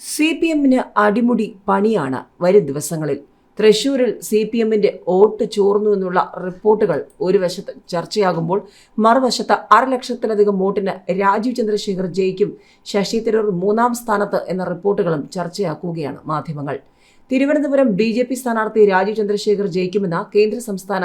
C P എമ്മിന് അടിമുടി പണിയാണ് വരും ദിവസങ്ങളിൽ. തൃശൂരിൽ സി പി എമ്മിന്റെ വോട്ട് ചോർന്നു എന്നുള്ള റിപ്പോർട്ടുകൾ ഒരു വശത്ത് ചർച്ചയാകുമ്പോൾ മറുവശത്ത് അരലക്ഷത്തിലധികം വോട്ടിന് രാജീവ് ചന്ദ്രശേഖർ ജയിക്കും ശശി തരൂർ മൂന്നാം സ്ഥാനത്ത് എന്ന റിപ്പോർട്ടുകളും ചർച്ചയാക്കുകയാണ് മാധ്യമങ്ങൾ. തിരുവനന്തപുരം ബി ജെ പി സ്ഥാനാർത്ഥി രാജീവ് ചന്ദ്രശേഖർ ജയിക്കുമെന്ന കേന്ദ്ര സംസ്ഥാന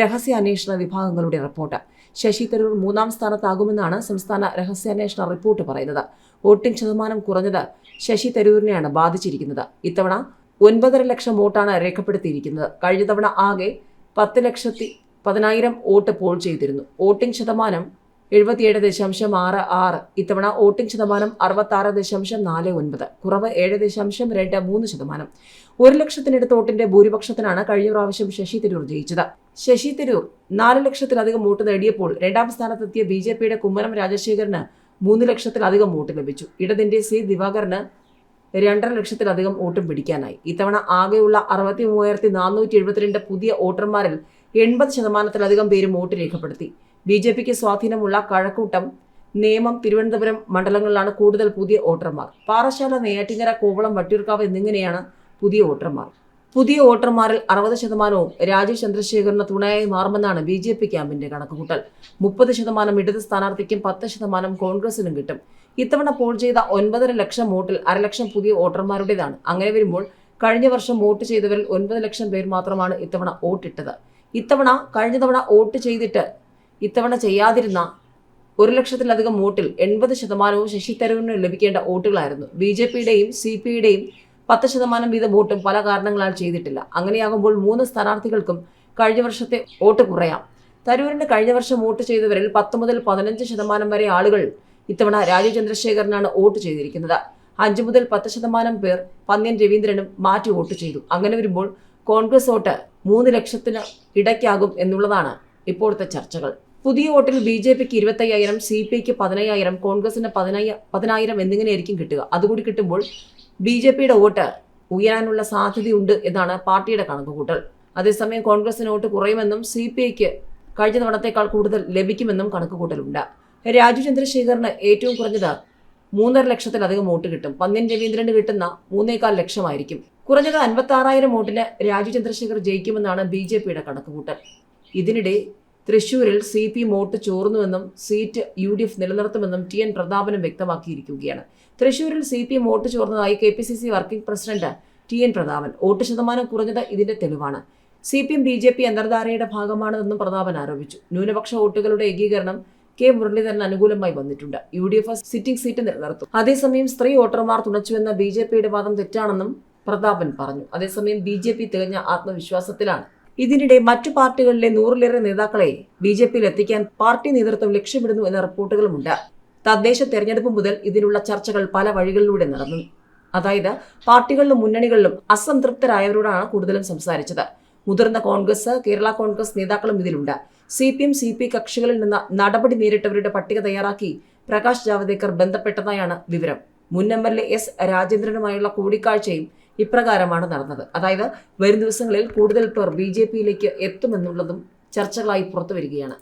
രഹസ്യാന്വേഷണ വിഭാഗങ്ങളുടെ റിപ്പോർട്ട്. ശശി തരൂർ മൂന്നാം സ്ഥാനത്താകുമെന്നാണ് സംസ്ഥാന രഹസ്യാന്വേഷണ റിപ്പോർട്ട് പറയുന്നത്. വോട്ടിംഗ് ശതമാനം കുറഞ്ഞത് ശശി തരൂരിനെയാണ് ബാധിച്ചിരിക്കുന്നത്. ഇത്തവണ ഒൻപതര ലക്ഷം വോട്ടാണ് രേഖപ്പെടുത്തിയിരിക്കുന്നത്. കഴിഞ്ഞ തവണ ആകെ പത്ത് ലക്ഷത്തി പതിനായിരം വോട്ട് പോൾ ചെയ്തിരുന്നു. വോട്ടിംഗ് ശതമാനം എഴുപത്തിയേഴ് ദശാംശം ആറ് ആറ്. ഇത്തവണ വോട്ടിംഗ് ശതമാനം അറുപത്തി ആറ് ദശാംശം നാല് ഒൻപത്. കുറവ് ഏഴ് ദശാംശം രണ്ട് മൂന്ന് ശതമാനം. ഒരു ലക്ഷത്തിനടുത്ത് വോട്ടിന്റെ ഭൂരിപക്ഷത്തിനാണ് കഴിഞ്ഞ പ്രാവശ്യം ശശി തരൂർ ജയിച്ചത്. ശശി തരൂർ നാല് ലക്ഷത്തിലധികം വോട്ട് നേടിയപ്പോൾ രണ്ടാം സ്ഥാനത്തെത്തിയ ബി ജെ പിയുടെ കുമ്മനം രാജശേഖരന് മൂന്ന് ലക്ഷത്തിലധികം വോട്ട് ലഭിച്ചു. ഇടതിന്റെ സി ദിവാകരന് രണ്ടര ലക്ഷത്തിലധികം വോട്ടും പിടിക്കാനായി. ഇത്തവണ ആകെയുള്ള അറുപത്തി മൂവായിരത്തി നാനൂറ്റി എഴുപത്തിരണ്ട് പുതിയ വോട്ടർമാരിൽ എൺപത് ശതമാനത്തിലധികം പേരും വോട്ട് രേഖപ്പെടുത്തി. ബി ജെ പിക്ക് സ്വാധീനമുള്ള കഴക്കൂട്ടം നേമം തിരുവനന്തപുരം മണ്ഡലങ്ങളിലാണ് കൂടുതൽ പുതിയ വോട്ടർമാർ. പാറശാല നെയ്യാറ്റിങ്ങര കോവളം വട്ടിയൂർക്കാവ് എന്നിങ്ങനെയാണ് പുതിയ വോട്ടർമാർ. പുതിയ വോട്ടർമാരിൽ അറുപത് ശതമാനവും രാജീവ് ചന്ദ്രശേഖറിന് തുണയായി മാറുമെന്നാണ് ബി ജെ പി ക്യാമ്പിന്റെ കണക്കുകൂട്ടൽ. മുപ്പത് ശതമാനം ഇടത് സ്ഥാനാർത്ഥിക്കും പത്ത് ശതമാനം കോൺഗ്രസിനും കിട്ടും. ഇത്തവണ പോൾ ചെയ്ത ഒൻപതര ലക്ഷം വോട്ടിൽ അരലക്ഷം പുതിയ വോട്ടർമാരുടേതാണ്. അങ്ങനെ വരുമ്പോൾ കഴിഞ്ഞ വർഷം വോട്ട് ചെയ്തവരിൽ ഒൻപത് ലക്ഷം പേർ മാത്രമാണ് ഇത്തവണ വോട്ടിട്ടത്. ഇത്തവണ കഴിഞ്ഞ തവണ വോട്ട് ചെയ്തിട്ട് ഇത്തവണ ചെയ്യാതിരുന്ന ഒരു ലക്ഷത്തിലധികം വോട്ടിൽ എൺപത് ശതമാനവും ശശി തരൂരിന് ലഭിക്കേണ്ട വോട്ടുകളായിരുന്നു. ബി ജെ പിയുടെയും സി പി യുടെയും പത്ത് ശതമാനം വീതം വോട്ടും പല കാരണങ്ങളാൽ ചെയ്തിട്ടില്ല. അങ്ങനെയാകുമ്പോൾ മൂന്ന് സ്ഥാനാർത്ഥികൾക്കും കഴിഞ്ഞ വർഷത്തെ വോട്ട് കുറയാം. തരൂരിന് കഴിഞ്ഞ വർഷം വോട്ട് ചെയ്തവരിൽ പത്ത് മുതൽ പതിനഞ്ച് ശതമാനം വരെ ആളുകൾ ഇത്തവണ രാജീവ് ചന്ദ്രശേഖരനാണ് വോട്ട് ചെയ്തിരിക്കുന്നത്. അഞ്ച് മുതൽ പത്ത് ശതമാനം പേർ പന്ന്യൻ രവീന്ദ്രനും മാറ്റി വോട്ട് ചെയ്തു. അങ്ങനെ വരുമ്പോൾ കോൺഗ്രസ് വോട്ട് മൂന്ന് ലക്ഷത്തിന് ഇടയ്ക്കാകും എന്നുള്ളതാണ് ഇപ്പോഴത്തെ ചർച്ചകൾ. പുതിയ വോട്ടിൽ ബി ജെ പിക്ക് ഇരുപത്തയ്യായിരം സി പി ഐക്ക് പതിനയ്യായിരം കോൺഗ്രസിന് പതിനയ്യ പതിനായിരം എന്നിങ്ങനെയായിരിക്കും കിട്ടുക. അതുകൂടി കിട്ടുമ്പോൾ ബി ജെ പിയുടെ വോട്ട് ഉയരാനുള്ള സാധ്യതയുണ്ട് എന്നാണ് പാർട്ടിയുടെ കണക്കുകൂട്ടൽ. അതേസമയം കോൺഗ്രസിന് വോട്ട് കുറയുമെന്നും സി പി ഐക്ക് കഴിഞ്ഞ തവണത്തേക്കാൾ കൂടുതൽ ലഭിക്കുമെന്നും കണക്കുകൂട്ടലുണ്ട്. രാജു ചന്ദ്രശേഖറിന് ഏറ്റവും കുറഞ്ഞത് മൂന്നര ലക്ഷത്തിലധികം വോട്ട് കിട്ടും. പന്ന്യൻ രവീന്ദ്രന് കിട്ടുന്ന മൂന്നേകാൽ ലക്ഷമായിരിക്കും. കുറഞ്ഞത് അൻപത്തി ആറായിരം വോട്ടിന് രാജു ചന്ദ്രശേഖർ ജയിക്കുമെന്നാണ് ബി ജെ പിയുടെ കണക്കുകൂട്ടൽ. ഇതിനിടെ തൃശൂരിൽ സി പി വോട്ട് ചോർന്നുവെന്നും സീറ്റ് യു ഡി എഫ് നിലനിർത്തുമെന്നും ടി എൻ പ്രതാപനും വ്യക്തമാക്കിയിരിക്കുകയാണ്. തൃശൂരിൽ C P vote ചോർന്നതായി K P C C working president T N Prathapan. Vote ശതമാനം കുറഞ്ഞത് ഇതിന്റെ തെളിവാണ്. C P M B J P അന്തർധാരയുടെ ഭാഗമാണെന്നും പ്രതാപൻ ആരോപിച്ചു. ന്യൂനപക്ഷ വോട്ടുകളുടെ ഏകീകരണം കെ മുരളീധരൻ അനുകൂലമായി വന്നിട്ടുണ്ട്. U D F sitting seat നിലനിർത്തും. അതേസമയം സ്ത്രീ വോട്ടർമാർ തുണച്ചുവെന്ന ബി ജെ പിയുടെ വാദം തെറ്റാണെന്നും പ്രതാപൻ പറഞ്ഞു. അതേസമയം ബി ജെ പി തികഞ്ഞ ആത്മവിശ്വാസത്തിലാണ്. ഇതിനിടെ മറ്റു പാർട്ടികളിലെ നൂറിലേറെ നേതാക്കളെ ബി ജെ പിയിൽ എത്തിക്കാൻ പാർട്ടി നേതൃത്വം ലക്ഷ്യമിടുന്നു എന്ന റിപ്പോർട്ടുകളുമുണ്ട്. തദ്ദേശ തെരഞ്ഞെടുപ്പ് മുതൽ ഇതിനുള്ള ചർച്ചകൾ പല വഴികളിലൂടെ നടന്നു. അതായത് പാർട്ടികളിലും മുന്നണികളിലും അസംതൃപ്തരായവരോടാണ് കൂടുതലും സംസാരിച്ചത്. മുതിർന്ന കോൺഗ്രസ് കേരള കോൺഗ്രസ് നേതാക്കളും ഇതിലുണ്ട്. C P M C P കക്ഷികളിൽ നിന്ന് നടപടി നേരിട്ടവരുടെ പട്ടിക തയ്യാറാക്കി പ്രകാശ് ജാവദേക്കർ ബന്ധപ്പെട്ടതായാണ് വിവരം. മുൻ എം എൽ എ എസ് രാജേന്ദ്രനുമായുള്ള കൂടിക്കാഴ്ചയും ഇപ്രകാരമാണ് നടന്നത്. അതായത് വരും ദിവസങ്ങളിൽ കൂടുതൽ പേർ ബി ജെ പിയിലേക്ക് എത്തുമെന്നുള്ളതും ചർച്ചകളായി പുറത്തുവരികയാണ്.